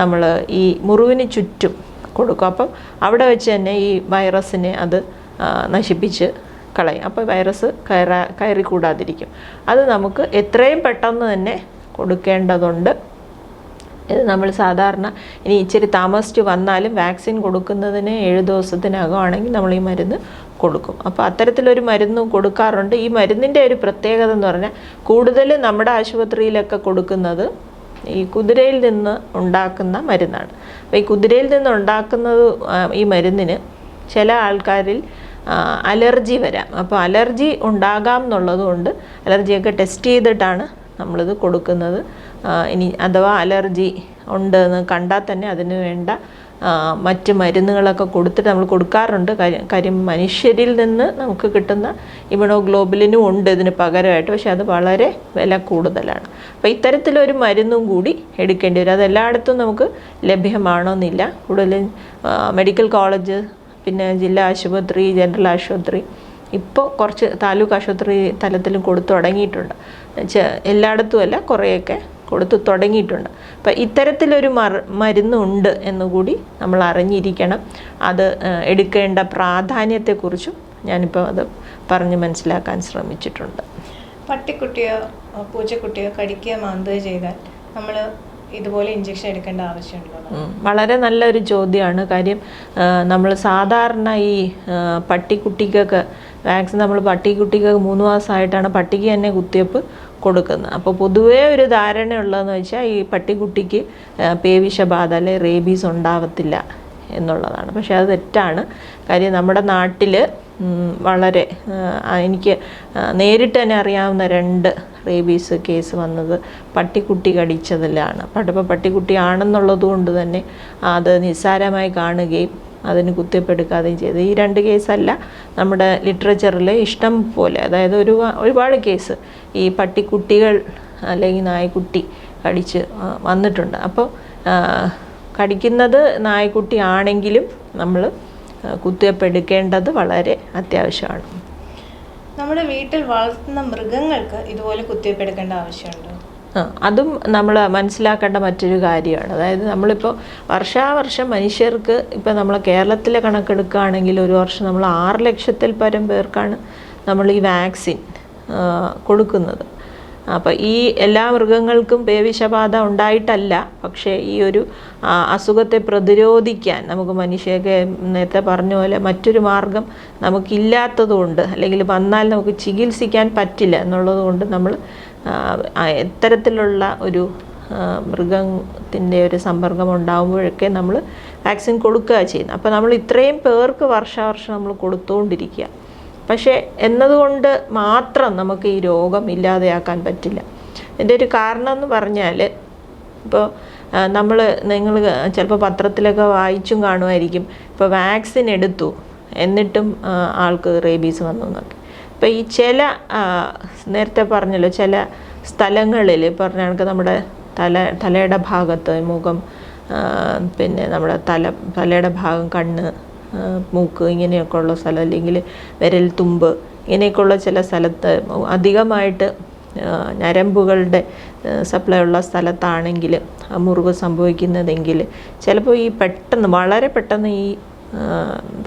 നമ്മൾ ഈ മുറിവിന് ചുറ്റും കൊടുക്കും. അപ്പം അവിടെ വെച്ച് തന്നെ ഈ വൈറസിനെ അത് നശിപ്പിച്ച് കളയും. അപ്പോൾ വൈറസ് കയറാ കയറിക്കൂടാതിരിക്കും. അത് നമുക്ക് എത്രയും പെട്ടെന്ന് തന്നെ കൊടുക്കേണ്ടതുണ്ട്. ഇത് നമ്മൾ സാധാരണ ഇനി ഇച്ചിരി താമസിച്ച് വന്നാലും വാക്സിൻ കൊടുക്കുന്നതിന് ഏഴ് ദിവസത്തിനകമാണെങ്കിൽ നമ്മൾ ഈ മരുന്ന് കൊടുക്കും. അപ്പോൾ അത്തരത്തിലൊരു മരുന്ന് കൊടുക്കാറുണ്ട്. ഈ മരുന്നിന്റെ ഒരു പ്രത്യേകത എന്ന് പറഞ്ഞാൽ കൂടുതൽ നമ്മുടെ ആശുപത്രിയിലൊക്കെ കൊടുക്കുന്നത് ഈ കുതിരയിൽ നിന്ന് ഉണ്ടാക്കുന്ന മരുന്നാണ്. അപ്പോൾ ഈ കുതിരയിൽ നിന്ന് ഉണ്ടാക്കുന്നത് ഈ മരുന്നിന് ചില ആൾക്കാരിൽ അലർജി വരാം. അപ്പോൾ അലർജി ഉണ്ടാകാം എന്നുള്ളതുകൊണ്ട് അലർജിയൊക്കെ ടെസ്റ്റ് ചെയ്തിട്ടാണ് നമ്മളിത് കൊടുക്കുന്നത്. ഇനി അഥവാ അലർജി ഉണ്ട് എന്ന് കണ്ടാൽ തന്നെ അതിന് വേണ്ട മറ്റ് മരുന്നുകളൊക്കെ കൊടുത്തിട്ട് നമ്മൾ കൊടുക്കാറുണ്ട്. കാര്യം മനുഷ്യരിൽ നിന്ന് നമുക്ക് കിട്ടുന്ന ഇമ്യൂണോഗ്ലോബുലിനും ഉണ്ട് ഇതിന് പകരമായിട്ട്. പക്ഷേ അത് വളരെ വില കൂടുതലാണ്. അപ്പോൾ ഇത്തരത്തിലൊരു മരുന്നും കൂടി എടുക്കേണ്ടി വരും. അതെല്ലായിടത്തും നമുക്ക് ലഭ്യമാണോന്നില്ല കൂടുതലും മെഡിക്കൽ കോളേജ് പിന്നെ ജില്ലാ ആശുപത്രി ജനറൽ ആശുപത്രി ഇപ്പോൾ കുറച്ച് താലൂക്ക് ആശുപത്രി തലത്തിലും കൊടുത്തു തുടങ്ങിയിട്ടുണ്ട്. ചെ- എല്ലായിടത്തും അല്ല കുറേയൊക്കെ കൊടുത്തു തുടങ്ങിയിട്ടുണ്ട്. അപ്പം ഇത്തരത്തിലൊരു മർ മരുന്നുണ്ട് എന്നുകൂടി നമ്മൾ അറിഞ്ഞിരിക്കണം. അത് എടുക്കേണ്ട പ്രാധാന്യത്തെക്കുറിച്ചും ഞാനിപ്പോൾ അത് പറഞ്ഞ് മനസ്സിലാക്കാൻ ശ്രമിച്ചിട്ടുണ്ട്. പട്ടിക്കുട്ടിയോ പൂച്ചക്കുട്ടിയോ കടിക്കുക മാന്തുക ചെയ്താൽ നമ്മൾ ഇതുപോലെ ഇഞ്ചക്ഷൻ എടുക്കേണ്ട ആവശ്യമുണ്ടോ. വളരെ നല്ലൊരു ചോദ്യമാണ്. കാര്യം നമ്മൾ സാധാരണ ഈ പട്ടിക്കുട്ടിക്കൊക്കെ വാക്സിൻ നമ്മൾ പട്ടിക്കുട്ടിക്ക് മൂന്ന് മാസമായിട്ടാണ് പട്ടിക്ക് തന്നെ കുത്തിവയ്പ്പ് കൊടുക്കുന്നത്. അപ്പോൾ പൊതുവേ ഒരു ധാരണയുള്ളതെന്ന് വെച്ചാൽ ഈ പട്ടിക്കുട്ടിക്ക് പേവിഷബാധ അല്ലെ റേബീസ് ഉണ്ടാവത്തില്ല എന്നുള്ളതാണ്. പക്ഷേ അത് തെറ്റാണ്. കാര്യം നമ്മുടെ നാട്ടിൽ വളരെ എനിക്ക് നേരിട്ട് തന്നെ അറിയാവുന്ന രണ്ട് റേബീസ് കേസ് വന്നത് പട്ടിക്കുട്ടി കടിച്ചതിലാണ്. പട്ടിപ്പോൾ പട്ടിക്കുട്ടി ആണെന്നുള്ളത് കൊണ്ട് തന്നെ അത് നിസ്സാരമായി കാണുകയും അതിന് കുത്തിവെപ്പെടുക്കാതെയും ചെയ്തു. ഈ രണ്ട് കേസല്ല നമ്മുടെ ലിറ്ററേച്ചറിൽ ഇഷ്ടം പോലെ അതായത് ഒരു ഒരുപാട് കേസ് ഈ പട്ടിക്കുട്ടികൾ അല്ലെങ്കിൽ നായ്ക്കുട്ടി കടിച്ച് വന്നിട്ടുണ്ട്. അപ്പോൾ കടിക്കുന്നത് നായ്ക്കുട്ടി ആണെങ്കിലും നമ്മൾ കുത്തിവെപ്പ് എടുക്കേണ്ടത് വളരെ അത്യാവശ്യമാണ്. നമ്മുടെ വീട്ടിൽ വളർത്തുന്ന മൃഗങ്ങൾക്ക് ഇതുപോലെ കുത്തിവെപ്പെടുക്കേണ്ട ആവശ്യമുണ്ടോ? അതും നമ്മൾ മനസ്സിലാക്കേണ്ട മറ്റൊരു കാര്യമാണ്. അതായത് നമ്മളിപ്പോൾ വർഷാവർഷം മനുഷ്യർക്ക് ഇപ്പോൾ നമ്മൾ കേരളത്തിലെ കണക്കെടുക്കുകയാണെങ്കിൽ ഒരു വർഷം നമ്മൾ ആറ് ലക്ഷത്തിൽ പരം പേർക്കാണ് നമ്മൾ ഈ വാക്സിൻ കൊടുക്കുന്നത്. അപ്പോൾ ഈ എല്ലാ മൃഗങ്ങൾക്കും പേവിഷബാധ ഉണ്ടായിട്ടല്ല. പക്ഷേ ഈ ഒരു അസുഖത്തെ പ്രതിരോധിക്കാൻ നമുക്ക് മനുഷ്യക്ക് നേരത്തെ പറഞ്ഞ പോലെ മറ്റൊരു മാർഗം നമുക്കില്ലാത്തതുകൊണ്ട് അല്ലെങ്കിൽ വന്നാൽ നമുക്ക് ചികിത്സിക്കാൻ പറ്റില്ല എന്നുള്ളത് കൊണ്ട് നമ്മൾ എത്തരത്തിലുള്ള ഒരു മൃഗത്തിന്റെ ഒരു സമ്പർക്കം ഉണ്ടാകുമ്പോഴൊക്കെ നമ്മൾ വാക്സിൻ കൊടുക്കുക ചെയ്യുന്നത് അപ്പോൾ നമ്മൾ ഇത്രയും പേർക്ക് വർഷാവർഷം നമ്മൾ കൊടുത്തുകൊണ്ടിരിക്കുക പക്ഷേ എന്നതുകൊണ്ട് മാത്രം നമുക്ക് ഈ രോഗം ഇല്ലാതെയാക്കാൻ പറ്റില്ല. ഇതിന്റെ ഒരു കാരണം എന്ന് പറഞ്ഞാൽ ഇപ്പോൾ നമ്മൾ നിങ്ങൾ ചിലപ്പോൾ പത്രത്തിലൊക്കെ വായിച്ചും കാണുമായിരിക്കും. ഇപ്പോൾ വാക്സിൻ എടുത്തു. എന്നിട്ടും ആൾക്ക് റേബീസ് വന്നു എന്നൊക്കെ. ഇപ്പോൾ ഈ ചില നേരത്തെ പറഞ്ഞല്ലോ ചില സ്ഥലങ്ങളിൽ പറഞ്ഞ കണക്ക് നമ്മുടെ തല തലയുടെ ഭാഗത്ത് മുഖം പിന്നെ നമ്മുടെ തല തലയുടെ ഭാഗം കണ്ണ് മൂക്ക് ഇങ്ങനെയൊക്കെ ഉള്ള സ്ഥലം അല്ലെങ്കിൽ വിരൽ തുമ്പ് ഇങ്ങനെയൊക്കെയുള്ള ചില സ്ഥലത്ത് അധികമായിട്ട് ഞരമ്പുകളുടെ സപ്ലൈ ഉള്ള സ്ഥലത്താണെങ്കിൽ ആ മുറിവ് സംഭവിക്കുന്നതെങ്കിൽ ചിലപ്പോൾ ഈ പെട്ടെന്ന് വളരെ പെട്ടെന്ന് ഈ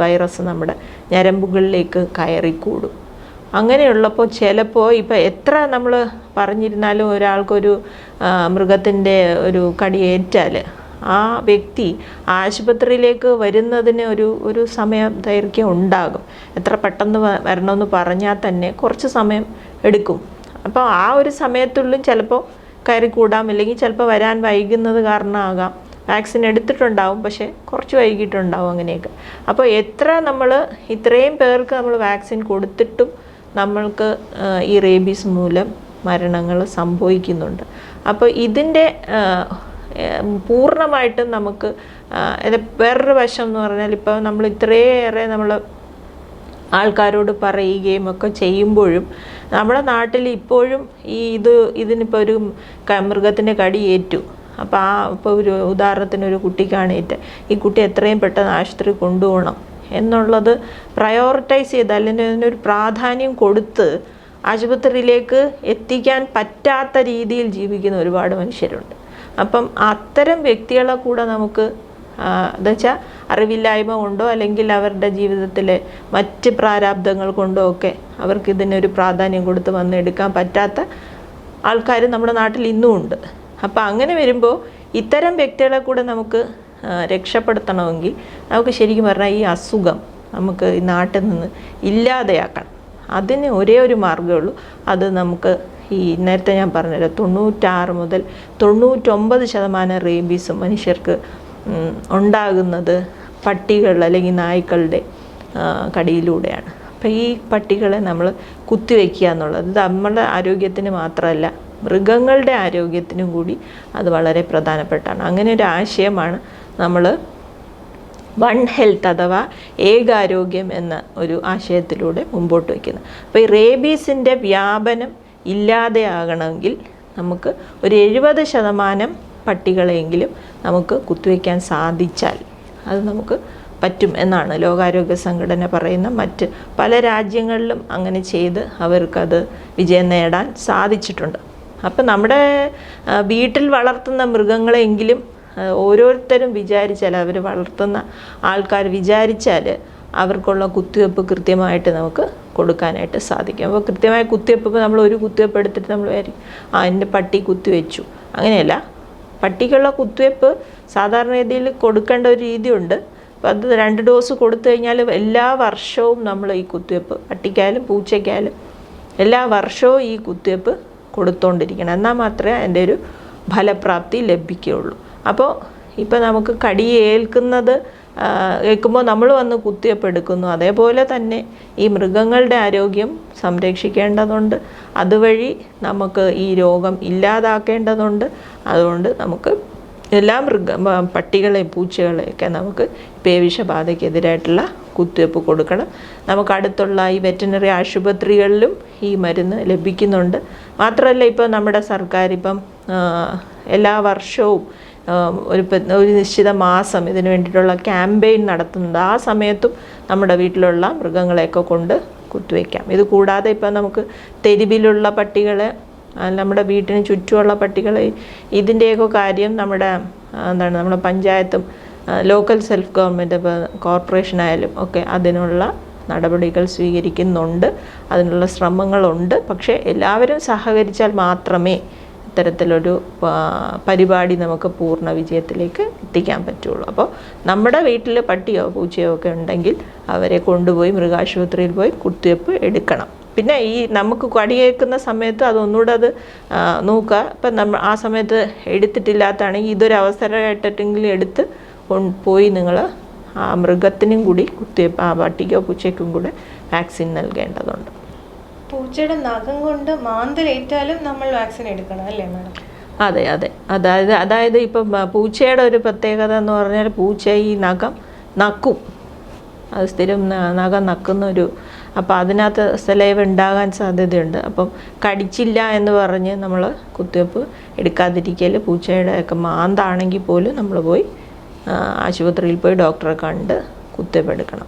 വൈറസ് നമ്മുടെ ഞരമ്പുകളിലേക്ക് കയറിക്കൂടും. അങ്ങനെയുള്ളപ്പോൾ ചിലപ്പോൾ ഇപ്പോൾ എത്ര നമ്മൾ പറഞ്ഞിരുന്നാലും ഒരാൾക്കൊരു മൃഗത്തിന്റെ ഒരു കടിയേറ്റാൽ ആ വ്യക്തി ആശുപത്രിയിലേക്ക് വരുന്നതിന് ഒരു ഒരു സമയ ദൈർഘ്യം ഉണ്ടാകും. എത്ര പെട്ടെന്ന് വരണമെന്ന് പറഞ്ഞാൽ തന്നെ കുറച്ച് സമയം എടുക്കും. അപ്പോൾ ആ ഒരു സമയത്തുള്ളിൽ ചിലപ്പോൾ കയറി കൂടാം. അല്ലെങ്കിൽ ചിലപ്പോൾ വരാൻ വൈകുന്നത് കാരണമാകാം. വാക്സിൻ എടുത്തിട്ടുണ്ടാവും പക്ഷേ കുറച്ച് വൈകിട്ടുണ്ടാവും അങ്ങനെയൊക്കെ. അപ്പോൾ എത്ര നമ്മൾ ഇത്രയും പേർക്ക് നമ്മൾ വാക്സിൻ കൊടുത്തിട്ടും നമ്മൾക്ക് ഈ റേബീസ് മൂലം മരണങ്ങൾ സംഭവിക്കുന്നുണ്ട്. അപ്പോൾ ഇതിന്റെ പൂർണമായിട്ടും നമുക്ക് വേറൊരു വശം എന്ന് പറഞ്ഞാൽ ഇപ്പോൾ നമ്മൾ ഇത്രയേറെ നമ്മൾ ആൾക്കാരോട് പറയുകയും ഒക്കെ ചെയ്യുമ്പോഴും നമ്മുടെ നാട്ടിൽ ഇപ്പോഴും ഈ ഇത് ഇതിനിപ്പോൾ ഒരു മൃഗത്തിന്റെ കടി ഏറ്റു. അപ്പോൾ ആ ഇപ്പോൾ ഒരു ഉദാഹരണത്തിന് ഒരു കുട്ടിക്കാണ് ഏറ്റ ഈ കുട്ടി എത്രയും പെട്ടെന്ന് ആശുപത്രി കൊണ്ടുപോകണം. എന്നുള്ളത് പ്രയോറിറ്റൈസ് ചെയ്ത് അല്ലെങ്കിൽ അതിനൊരു പ്രാധാന്യം കൊടുത്ത് ആശുപത്രിയിലേക്ക് എത്തിക്കാൻ പറ്റാത്ത രീതിയിൽ ജീവിക്കുന്ന ഒരുപാട് മനുഷ്യരുണ്ട്. അപ്പം അത്തരം വ്യക്തികളെ കൂടെ നമുക്ക് എന്നുവെച്ചാൽ അറിവില്ലായ്മ കൊണ്ടോ അല്ലെങ്കിൽ അവരുടെ ജീവിതത്തിലെ മറ്റ് പ്രാരാബ്ദങ്ങൾ കൊണ്ടോ ഒക്കെ അവർക്ക് ഇതിനൊരു പ്രാധാന്യം കൊടുത്ത് വന്നെടുക്കാൻ പറ്റാത്ത ആൾക്കാർ നമ്മുടെ നാട്ടിൽ ഇന്നും ഉണ്ട്. അപ്പോൾ അങ്ങനെ വരുമ്പോൾ ഇത്തരം വ്യക്തികളെ കൂടെ നമുക്ക് രക്ഷപ്പെടുത്തണമെങ്കിൽ നമുക്ക് ശരിക്കും പറഞ്ഞാൽ ഈ അസുഖം നമുക്ക് ഈ നാട്ടിൽ നിന്ന് ഇല്ലാതെയാക്കണം. അതിന് ഒരേ ഒരു മാർഗമേ ഉള്ളൂ. അത് നമുക്ക് ഈ നേരത്തെ ഞാൻ പറഞ്ഞല്ലോ തൊണ്ണൂറ്റാറ് മുതൽ തൊണ്ണൂറ്റൊമ്പത് ശതമാനം റേബീസും മനുഷ്യർക്ക് ഉണ്ടാകുന്നത് പട്ടികൾ അല്ലെങ്കിൽ നായ്ക്കളുടെ കടിയിലൂടെയാണ്. അപ്പോൾ ഈ പട്ടികളെ നമ്മൾ കുത്തിവെക്കുക എന്നുള്ളത് നമ്മുടെ ആരോഗ്യത്തിന് മാത്രമല്ല മൃഗങ്ങളുടെ ആരോഗ്യത്തിനും കൂടി അത് വളരെ പ്രധാനപ്പെട്ടാണ് അങ്ങനെ ഒരു ആശയമാണ് നമ്മൾ വൺ ഹെൽത്ത് അഥവാ ഏകാരോഗ്യം എന്ന ഒരു ആശയത്തിലൂടെ മുമ്പോട്ട് വയ്ക്കുന്നത് അപ്പോൾ ഈ റേബീസിന്റെ വ്യാപനം ഇല്ലാതെയാകണമെങ്കിൽ നമുക്ക് ഒരു എഴുപത് ശതമാനം പട്ടികളെങ്കിലും നമുക്ക് കുത്തിവെക്കാൻ സാധിച്ചാൽ അത് നമുക്ക് പറ്റും എന്നാണ് ലോകാരോഗ്യ സംഘടന പറയുന്ന മറ്റ് പല രാജ്യങ്ങളിലും അങ്ങനെ ചെയ്ത് അവർക്കത് വിജയം നേടാൻ സാധിച്ചിട്ടുണ്ട്. അപ്പം നമ്മുടെ വീട്ടിൽ വളർത്തുന്ന മൃഗങ്ങളെങ്കിലും ഓരോരുത്തരും വിചാരിച്ചാൽ അവർ വളർത്തുന്ന ആൾക്കാർ വിചാരിച്ചാൽ അവർക്കുള്ള കുത്തിവെപ്പ് കൃത്യമായിട്ട് നമുക്ക് കൊടുക്കാനായിട്ട് സാധിക്കും. അപ്പോൾ കൃത്യമായ കുത്തിവെപ്പ് ഇപ്പോൾ നമ്മൾ ഒരു കുത്തിവെപ്പ് എടുത്തിട്ട് നമ്മൾ ആ എന്റെ പട്ടി കുത്തിവെച്ചു അങ്ങനെയല്ല. പട്ടിക്കുള്ള കുത്തിവെപ്പ് സാധാരണ രീതിയിൽ കൊടുക്കേണ്ട ഒരു രീതിയുണ്ട്. അപ്പോൾ അത് രണ്ട് ഡോസ് കൊടുത്തു കഴിഞ്ഞാൽ എല്ലാ വർഷവും നമ്മൾ ഈ കുത്തിവെപ്പ് പട്ടിക്കായാലും പൂച്ചയ്ക്കായാലും എല്ലാ വർഷവും ഈ കുത്തിവെപ്പ് കൊടുത്തുകൊണ്ടിരിക്കണം എന്നാൽ മാത്രമേ അതിന്റെ ഒരു ഫലപ്രാപ്തി ലഭിക്കുകയുള്ളൂ. അപ്പോൾ ഇപ്പം നമുക്ക് കടി ഏൽക്കുന്നത് ഏൽക്കുമ്പോൾ നമ്മൾ വന്ന് കുത്തിവെപ്പ് എടുക്കുന്നു. അതേപോലെ തന്നെ ഈ മൃഗങ്ങളുടെ ആരോഗ്യം സംരക്ഷിക്കേണ്ടതുണ്ട്. അതുവഴി നമുക്ക് ഈ രോഗം ഇല്ലാതാക്കേണ്ടതുണ്ട്. അതുകൊണ്ട് നമുക്ക് എല്ലാ മൃഗ പട്ടികളെയും പൂച്ചകളെയൊക്കെ നമുക്ക് പേവിഷബാധയ്ക്കെതിരായിട്ടുള്ള കുത്തിവെപ്പ് കൊടുക്കണം. നമുക്ക് അടുത്തുള്ള ഈ വെറ്റിനറി ആശുപത്രികളിലും ഈ മരുന്ന് ലഭിക്കുന്നുണ്ട്. മാത്രമല്ല ഇപ്പോൾ നമ്മുടെ സർക്കാർ ഇപ്പം എല്ലാ വർഷവും ഒരു ഒരു നിശ്ചിത മാസം ഇതിന് വേണ്ടിയിട്ടുള്ള ക്യാമ്പയിൻ നടത്തുന്നുണ്ട്. ആ സമയത്തും നമ്മുടെ വീട്ടിലുള്ള മൃഗങ്ങളെയൊക്കെ കൊണ്ട് കുത്തിവെക്കാം. ഇത് കൂടാതെ ഇപ്പം നമുക്ക് തെരുവിലുള്ള പട്ടികളെ നമ്മുടെ വീട്ടിന് ചുറ്റുമുള്ള പട്ടികളെ ഇതിന്റെയൊക്കെ കാര്യം നമ്മുടെ എന്താണ് നമ്മുടെ പഞ്ചായത്തും ലോക്കൽ സെൽഫ് ഗവൺമെന്റ് കോർപ്പറേഷനായാലും ഒക്കെ അതിനുള്ള നടപടികൾ സ്വീകരിക്കുന്നുണ്ട്. അതിനുള്ള ശ്രമങ്ങളുണ്ട്. പക്ഷേ എല്ലാവരും സഹകരിച്ചാൽ മാത്രമേ ഇത്തരത്തിലൊരു പരിപാടി നമുക്ക് പൂർണ വിജയത്തിലേക്ക് എത്തിക്കാൻ പറ്റുള്ളൂ. അപ്പോൾ നമ്മുടെ വീട്ടിൽ പട്ടിയോ പൂച്ചയോ ഒക്കെ ഉണ്ടെങ്കിൽ അവരെ കൊണ്ടുപോയി മൃഗാശുപത്രിയിൽ പോയി കുത്തിവെപ്പ് എടുക്കണം. പിന്നെ ഈ നമുക്ക് കടിയേക്കുന്ന സമയത്ത് അതൊന്നുകൂടെ അത് നോക്കുക. ഇപ്പം നമ്മൾ ആ സമയത്ത് എടുത്തിട്ടില്ലാത്തതാണെങ്കിൽ ഇതൊരു അവസരമായിട്ടെങ്കിലും എടുത്ത് പോയി നിങ്ങൾ ആ മൃഗത്തിനും കൂടി കുത്തിവെപ്പ് ആ പട്ടിക്കോ പൂച്ചയ്ക്കും കൂടെ വാക്സിൻ നൽകേണ്ടതുണ്ട്. പൂച്ചയുടെ നഖം കൊണ്ട് മാന്തലേറ്റാലും നമ്മൾ വാക്സിൻ എടുക്കണം അല്ലേ മാഡം? അതെ അതെ. അതായത് അതായത് ഇപ്പം പൂച്ചയുടെ ഒരു പ്രത്യേകത എന്ന് പറഞ്ഞാൽ പൂച്ച ഈ നഖം നക്കും. അത് സ്ഥിരം നഖം നക്കുന്ന ഒരു അപ്പം അതിനകത്ത് സലൈവ് ഉണ്ടാകാൻ സാധ്യതയുണ്ട്. അപ്പം കടിച്ചില്ല എന്ന് പറഞ്ഞ് നമ്മൾ കുത്തിവെപ്പ് എടുക്കാതിരിക്കൽ പൂച്ചയുടെ ഒക്കെ മാന്താണെങ്കിൽ പോലും നമ്മൾ പോയി ആശുപത്രിയിൽ പോയി ഡോക്ടറെ കണ്ട് കുത്തിവെപ്പ് എടുക്കണം.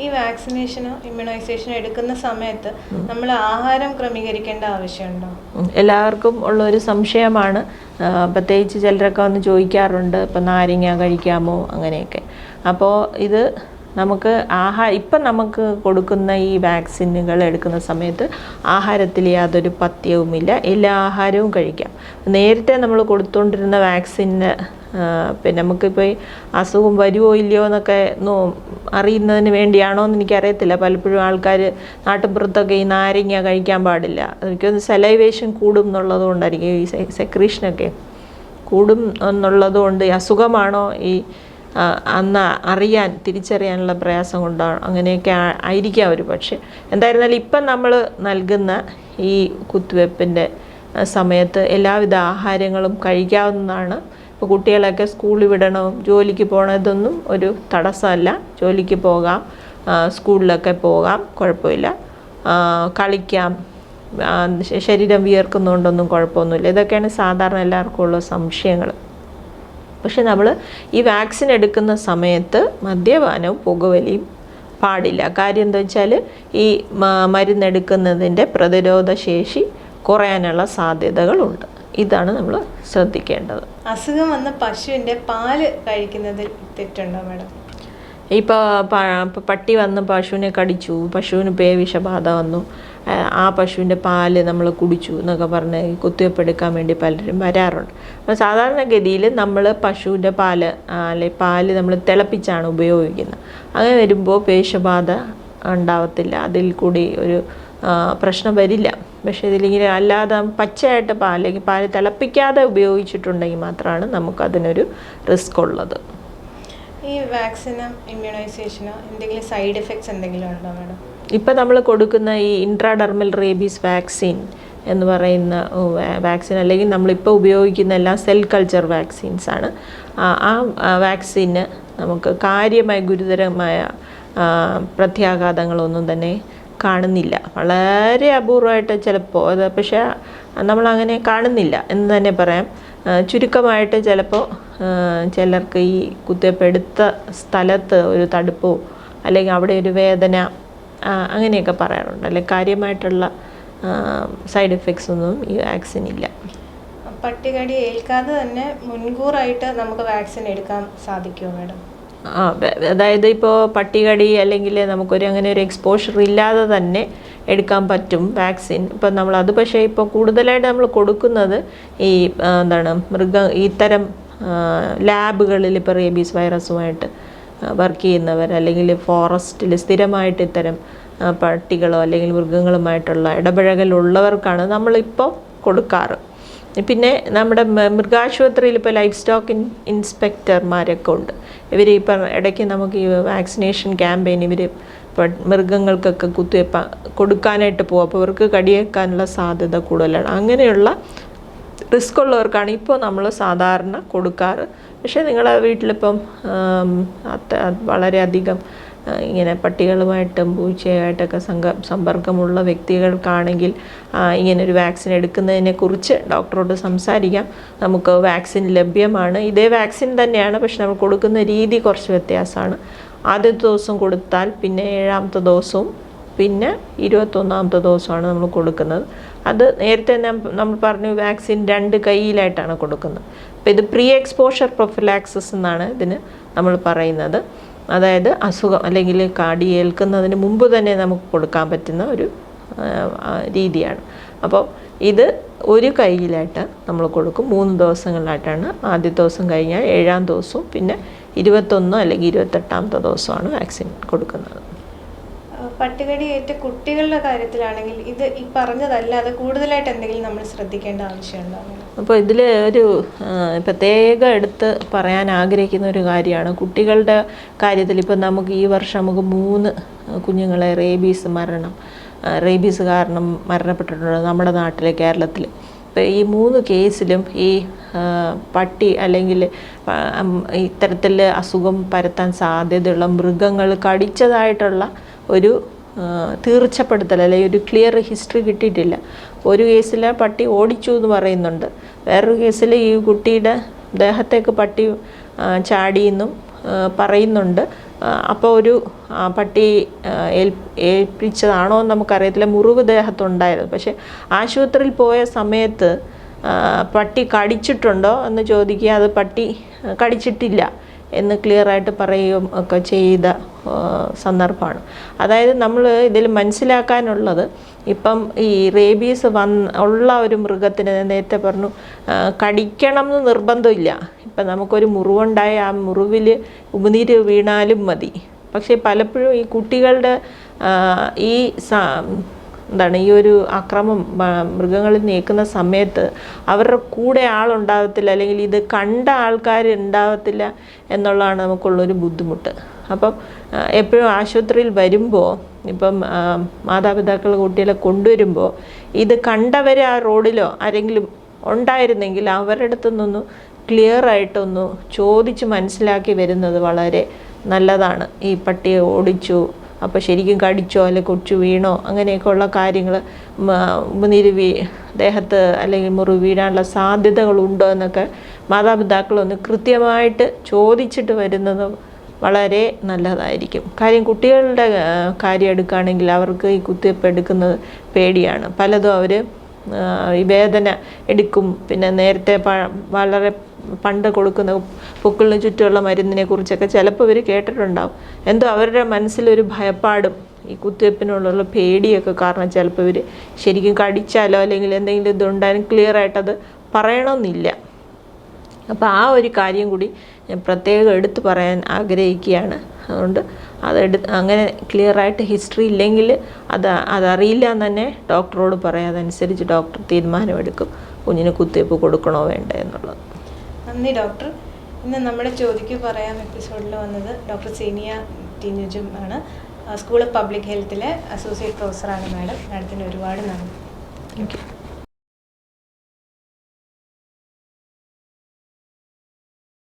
ഈ വാക്സിനേഷനോ ഇമ്മ്യൂണൈസേഷനോ എടുക്കുന്ന സമയത്ത് നമ്മൾ ആഹാരം ക്രമീകരിക്കേണ്ട ആവശ്യമുണ്ടോ? എല്ലാവർക്കും ഉള്ള ഒരു സംശയമാണ് പ്രത്യേകിച്ച് ചിലരൊക്കെ വന്ന് ചോദിക്കാറുണ്ട്. ഇപ്പം നാരങ്ങ കഴിക്കാമോ? അങ്ങനെയൊക്കെ. അപ്പോൾ ഇത് നമുക്ക് ആഹാ ഇപ്പം നമുക്ക് കൊടുക്കുന്ന ഈ വാക്സിനുകൾ എടുക്കുന്ന സമയത്ത് ആഹാരത്തിൽ യാതൊരു പഥ്യവുമില്ല എല്ലാ ആഹാരവും കഴിക്കാം. നേരത്തെ നമ്മൾ കൊടുത്തുകൊണ്ടിരുന്ന വാക്സിന് പിന്നെ നമുക്കിപ്പോൾ അസുഖം വരുമോ ഇല്ലയോ എന്നൊക്കെ അറിയുന്നതിന് വേണ്ടിയാണോ എന്ന് എനിക്കറിയത്തില്ല. പലപ്പോഴും ആൾക്കാർ നാട്ടിൻപുറത്തൊക്കെ ഈ നാരങ്ങ കഴിക്കാൻ പാടില്ല. എനിക്കൊന്ന് സെലൈവേഷൻ കൂടും എന്നുള്ളത് കൊണ്ടായിരിക്കും ഈ സെക്രീഷനൊക്കെ കൂടും എന്നുള്ളത് കൊണ്ട് അസുഖമാണോ ഈ അന്ന് അറിയാൻ തിരിച്ചറിയാനുള്ള പ്രയാസം കൊണ്ടാണ് അങ്ങനെയൊക്കെ ആയിരിക്കാം ഒരു പക്ഷേ. എന്തായിരുന്നാലും ഇപ്പം നമ്മൾ നൽകുന്ന ഈ കുത്തിവെപ്പിന്റെ സമയത്ത് എല്ലാവിധ ആഹാരങ്ങളും കഴിക്കാവുന്നതാണ്. ഇപ്പോൾ കുട്ടികളൊക്കെ സ്കൂളിൽ വിടണം ജോലിക്ക് പോകണതൊന്നും ഒരു തടസ്സമല്ല. ജോലിക്ക് പോകാം സ്കൂളിലൊക്കെ പോകാം കുഴപ്പമില്ല. കളിക്കാം ശരീരം വിയർക്കുന്നതുകൊണ്ടൊന്നും കുഴപ്പമൊന്നുമില്ല. ഇതൊക്കെയാണ് സാധാരണ എല്ലാവർക്കും ഉള്ള സംശയങ്ങൾ. പക്ഷെ നമ്മൾ ഈ വാക്സിൻ എടുക്കുന്ന സമയത്ത് മദ്യപാനവും പുകവലിയും പാടില്ല. കാര്യം എന്താ വെച്ചാൽ ഈ മരുന്നെടുക്കുന്നതിന്റെ പ്രതിരോധ ശേഷി കുറയാനുള്ള സാധ്യതകളുണ്ട്. ഇതാണ് നമ്മൾ ശ്രദ്ധിക്കേണ്ടത്. അസുഖം വന്ന പശുവിന്റെ പാൽ കഴിക്കുന്നതിൽ തെറ്റുണ്ടോ മാഡം? ഇപ്പോൾ പട്ടി വന്ന് പശുവിനെ കടിച്ചു പശുവിന് പേവിഷബാധ വന്നു ആ, പശുവിന്റെ പാൽ നമ്മൾ കുടിച്ചു എന്നൊക്കെ പറഞ്ഞ് കുത്തിവെപ്പ് എടുക്കാൻ വേണ്ടി പലരും വരാറുണ്ട്. അപ്പോൾ സാധാരണഗതിയിൽ നമ്മൾ പശുവിന്റെ പാൽ അല്ലെ പാൽ നമ്മൾ തിളപ്പിച്ചാണ് ഉപയോഗിക്കുന്നത്. അങ്ങനെ വരുമ്പോൾ പേശബാധ ഉണ്ടാവത്തില്ല. അതിൽ കൂടി ഒരു പ്രശ്നം വരില്ല. പക്ഷേ ഇതിലിങ്ങനെ അല്ലാതെ പച്ചയായിട്ട് പാൽ അല്ലെങ്കിൽ പാൽ തിളപ്പിക്കാതെ ഉപയോഗിച്ചിട്ടുണ്ടെങ്കിൽ മാത്രമാണ് നമുക്കതിനൊരു റിസ്ക് ഉള്ളത്. ഈ വാക്സിനും ഇമ്മ്യൂണൈസേഷനോ എന്തെങ്കിലും സൈഡ് എഫക്ട്സ് എന്തെങ്കിലും ഉണ്ടോ മാഡം? ഇപ്പം നമ്മൾ കൊടുക്കുന്ന ഈ ഇൻട്രാഡെർമൽ റേബീസ് വാക്സിൻ എന്ന് പറയുന്ന വാക്സിൻ അല്ലെങ്കിൽ നമ്മളിപ്പോൾ ഉപയോഗിക്കുന്ന എല്ലാ സെൽ കൾച്ചർ വാക്സിൻസ് ആണ്. ആ വാക്സിന് നമുക്ക് കാര്യമായ ഗുരുതരമായ പ്രത്യാഘാതങ്ങളൊന്നും തന്നെ കാണുന്നില്ല. വളരെ അപൂർവമായിട്ട് ചിലപ്പോൾ അത് പക്ഷേ നമ്മളങ്ങനെ കാണുന്നില്ല എന്ന് തന്നെ പറയാം. ചുരുക്കമായിട്ട് ചിലപ്പോൾ ചിലർക്ക് ഈ കുത്തിവെപ്പെടുത്ത സ്ഥലത്ത് ഒരു തടുപ്പോ അല്ലെങ്കിൽ അവിടെ ഒരു വേദന അങ്ങനെയൊക്കെ പറയാറുണ്ട്. അല്ലെ കാര്യമായിട്ടുള്ള സൈഡ് എഫക്ട്സ് ഒന്നും ഈ വാക്സിൻ ഇല്ല. പട്ടികടി ഏൽക്കാതെ തന്നെ മുൻകൂറായിട്ട് നമുക്ക് വാക്സിൻ എടുക്കാൻ സാധിക്കുമോ മാഡം? ആ അതായത് ഇപ്പോൾ പട്ടികടി അല്ലെങ്കിൽ നമുക്കൊരു അങ്ങനെ ഒരു എക്സ്പോഷർ ഇല്ലാതെ തന്നെ എടുക്കാൻ പറ്റും വാക്സിൻ ഇപ്പം നമ്മൾ അത് പക്ഷേ ഇപ്പോൾ കൂടുതലായിട്ട് നമ്മൾ കൊടുക്കുന്നത് ഈ എന്താണ് മൃഗ ഇത്തരം ലാബുകളിൽ ഇപ്പോൾ റേബീസ് വൈറസുമായിട്ട് വർക്ക് ചെയ്യുന്നവർ അല്ലെങ്കിൽ ഫോറസ്റ്റിൽ സ്ഥിരമായിട്ട് ഇത്തരം പട്ടികളോ അല്ലെങ്കിൽ മൃഗങ്ങളുമായിട്ടുള്ള ഇടപഴകലുള്ളവർക്കാണ് നമ്മളിപ്പോൾ കൊടുക്കാറ്. പിന്നെ നമ്മുടെ മൃഗാശുപത്രിയിൽ ഇപ്പോൾ ലൈഫ് സ്റ്റോക്ക് ഇൻ ഇൻസ്പെക്ടർമാരൊക്കെ ഉണ്ട്. ഇവർ ഇപ്പം ഇടയ്ക്ക് നമുക്ക് ഈ വാക്സിനേഷൻ ക്യാമ്പയിൻ ഇവർ മൃഗങ്ങൾക്കൊക്കെ കുത്തിവെപ്പ് കൊടുക്കാനായിട്ട് പോകും അപ്പോൾ അവർക്ക് കടിയേക്കാനുള്ള സാധ്യത കൂടുതലാണ്. അങ്ങനെയുള്ള റിസ്ക് ഉള്ളവർക്കാണ് ഇപ്പോൾ നമ്മൾ സാധാരണ കൊടുക്കാറ്. പക്ഷേ നിങ്ങളുടെ വീട്ടിലിപ്പം വളരെയധികം ഇങ്ങനെ പട്ടികളുമായിട്ടും പൂച്ചയായിട്ടൊക്കെ സംഘ സമ്പർക്കമുള്ള വ്യക്തികൾക്കാണെങ്കിൽ ഇങ്ങനൊരു വാക്സിൻ എടുക്കുന്നതിനെക്കുറിച്ച് ഡോക്ടറോട് സംസാരിക്കാം. നമുക്ക് വാക്സിൻ ലഭ്യമാണ്. ഇതേ വാക്സിൻ തന്നെയാണ് പക്ഷെ നമ്മൾ കൊടുക്കുന്ന രീതി കുറച്ച് വ്യത്യാസമാണ്. ആദ്യത്തെ ദിവസം കൊടുത്താൽ പിന്നെ ഏഴാമത്തെ ദിവസവും പിന്നെ ഇരുപത്തൊന്നാമത്തെ ദിവസമാണ് നമ്മൾ കൊടുക്കുന്നത്. അത് നേരത്തെ നമ്മൾ പറഞ്ഞു വാക്സിൻ രണ്ട് കൈയിലായിട്ടാണ് കൊടുക്കുന്നത്. അപ്പോൾ ഇത് പ്രീ എക്സ്പോഷർ പ്രൊഫിലാക്സിസ് എന്നാണ് ഇതിന് നമ്മൾ പറയുന്നത്. അതായത് അസുഖം അല്ലെങ്കിൽ കാടി ഏൽക്കുന്നതിന് മുമ്പ് തന്നെ നമുക്ക് കൊടുക്കാൻ പറ്റുന്ന ഒരു രീതിയാണ്. അപ്പോൾ ഇത് ഒരു കൈയിലായിട്ട് നമ്മൾ കൊടുക്കും. മൂന്ന് ദിവസങ്ങളിലായിട്ടാണ്. ആദ്യ ദിവസം കഴിഞ്ഞാൽ ഏഴാം ദിവസവും പിന്നെ ഇരുപത്തൊന്നോ അല്ലെങ്കിൽ ഇരുപത്തെട്ടാമത്തെ ദിവസമാണ് വാക്സിൻ കൊടുക്കുന്നത്. ആ, പട്ടികടി ഏറ്റ കുട്ടികളുടെ കാര്യത്തിലാണെങ്കിൽ ഇത് ഈ പറഞ്ഞതല്ലാതെ കൂടുതലായിട്ട് എന്തെങ്കിലും നമ്മൾ ശ്രദ്ധിക്കേണ്ട ആവശ്യമുണ്ടോ അങ്ങനെ? അപ്പോൾ ഇതിൽ ഒരു പ്രത്യേക എടുത്ത് പറയാൻ ആഗ്രഹിക്കുന്ന ഒരു കാര്യമാണ് കുട്ടികളുടെ കാര്യത്തിൽ ഇപ്പം നമുക്ക് ഈ വർഷം നമുക്ക് മൂന്ന് കുഞ്ഞുങ്ങളെ റേബീസ് മരണം റേബീസ് കാരണം മരണപ്പെട്ടിട്ടുണ്ട് നമ്മുടെ നാട്ടിലെ കേരളത്തിൽ ഇപ്പോൾ ഈ മൂന്ന് കേസിലും ഈ പട്ടി അല്ലെങ്കിൽ ഇത്തരത്തിൽ അസുഖം പരത്താൻ സാധ്യതയുള്ള മൃഗങ്ങൾ കടിച്ചതായിട്ടുള്ള ഒരു തീർച്ചപ്പെടുത്തൽ അല്ലെങ്കിൽ ഒരു ക്ലിയർ ഹിസ്റ്ററി കിട്ടിയിട്ടില്ല. ഒരു കേസിൽ പട്ടി ഓടിച്ചു എന്ന് പറയുന്നുണ്ട്. വേറൊരു കേസിൽ ഈ കുട്ടിയുടെ ദേഹത്തേക്ക് പട്ടി ചാടിയെന്നും പറയുന്നുണ്ട്. അപ്പോൾ ഒരു പട്ടി ഏൽ ഏൽപ്പിച്ചതാണോ എന്ന് നമുക്കറിയത്തില്ല. മുറിവ് ദേഹത്തുണ്ടായിരുന്നു. പക്ഷേ ആശുപത്രിയിൽ പോയ സമയത്ത് പട്ടി കടിച്ചിട്ടുണ്ടോ എന്ന് ചോദിക്കുക അത് പട്ടി കടിച്ചിട്ടില്ല. എന്ന് ക്ലിയറായിട്ട് പറയുകയും ഒക്കെ ചെയ്ത സന്ദർഭമാണ്. അതായത് നമ്മൾ ഇതിൽ മനസ്സിലാക്കാനുള്ളത് ഇപ്പം ഈ റേബീസ് വന്ന് ഉള്ള ഒരു മൃഗത്തിന് നേരത്തെ പറഞ്ഞു കടിക്കണം എന്ന് നിർബന്ധമില്ല. ഇപ്പം നമുക്കൊരു മുറിവുണ്ടായ ആ മുറിവിൽ ഉമിനീര് വീണാലും മതി. പക്ഷേ പലപ്പോഴും ഈ കുട്ടികളുടെ ഈ എന്താണ് ഈ ഒരു അക്രമം മൃഗങ്ങളിൽ നീക്കുന്ന സമയത്ത് അവരുടെ കൂടെ ആളുണ്ടാകത്തില്ല അല്ലെങ്കിൽ ഇത് കണ്ട ആൾക്കാർ ഉണ്ടാകത്തില്ല എന്നുള്ളതാണ് നമുക്കുള്ളൊരു ബുദ്ധിമുട്ട്. അപ്പം എപ്പോഴും ആശുപത്രിയിൽ വരുമ്പോൾ ഇപ്പം മാതാപിതാക്കൾ കുട്ടികളെ കൊണ്ടുവരുമ്പോൾ ഇത് കണ്ടവർ ആ റോഡിലോ ആരെങ്കിലും ഉണ്ടായിരുന്നെങ്കിൽ അവരുടെ അടുത്തു നിന്നൊന്ന് ക്ലിയർ ആയിട്ടൊന്ന് ചോദിച്ച് മനസ്സിലാക്കി വരുന്നത് വളരെ നല്ലതാണ്. ഈ പട്ടിയെ ഓടിച്ചു അപ്പോൾ ശരിക്കും കടിച്ചോ അല്ലെങ്കിൽ കൊച്ചു വീണോ അങ്ങനെയൊക്കെ ഉള്ള കാര്യങ്ങൾ ഉമിനീര് വീ ദേഹത്ത് അല്ലെങ്കിൽ മുറി വീഴാനുള്ള സാധ്യതകളുണ്ടോ എന്നൊക്കെ മാതാപിതാക്കളൊന്ന് കൃത്യമായിട്ട് ചോദിച്ചിട്ട് വരുന്നത് വളരെ നല്ലതായിരിക്കും. കാര്യം കുട്ടികളുടെ കാര്യം എടുക്കുകയാണെങ്കിൽ അവർക്ക് ഈ കുത്തിവയ്പ്പ് എടുക്കുന്നത് പേടിയാണ്. പലതും അവർ ഈ വേദന എടുക്കും. പിന്നെ നേരത്തെ വളരെ പണ്ട് കൊടുക്കുന്ന പൊക്കിളിന് ചുറ്റുമുള്ള മരുന്നിനെ കുറിച്ചൊക്കെ ചിലപ്പോൾ ഇവർ കേട്ടിട്ടുണ്ടാവും. എന്തോ അവരുടെ മനസ്സിലൊരു ഭയപ്പാടും ഈ കുത്തിവയ്പ്പിനുള്ള പേടിയൊക്കെ കാരണം ചിലപ്പോൾ ഇവർ ശരിക്കും കടിച്ചാലോ അല്ലെങ്കിൽ എന്തെങ്കിലും ഇതുണ്ടായാലും ക്ലിയർ ആയിട്ടത് പറയണമെന്നില്ല അപ്പോൾ ആ ഒരു കാര്യം കൂടി ഞാൻ പ്രത്യേകം എടുത്തു പറയാൻ ആഗ്രഹിക്കുകയാണ്. അതുകൊണ്ട് അതെടു അങ്ങനെ ക്ലിയറായിട്ട് ഹിസ്റ്ററി ഇല്ലെങ്കിൽ അത് അതറിയില്ല എന്ന് തന്നെ ഡോക്ടറോട് പറയാം. അതനുസരിച്ച് ഡോക്ടർ തീരുമാനമെടുക്കും. കുഞ്ഞിന് കുത്തിവയ്പ്പ് കൊടുക്കണോ വേണ്ട എന്നുള്ളത്. നന്ദി ഡോക്ടർ ഇന്ന് നമ്മുടെ ചോദിക്ക് പറയാം എപ്പിസോഡിൽ വന്നത് ഡോക്ടർ സീനിയ ടിനുജും ആണ്. സ്കൂൾ ഓഫ് പബ്ലിക് ഹെൽത്തിലെ അസോസിയേറ്റ് പ്രൊഫസറാണ് മാഡം. മാഡത്തിന് ഒരുപാട് നന്ദി. Thank you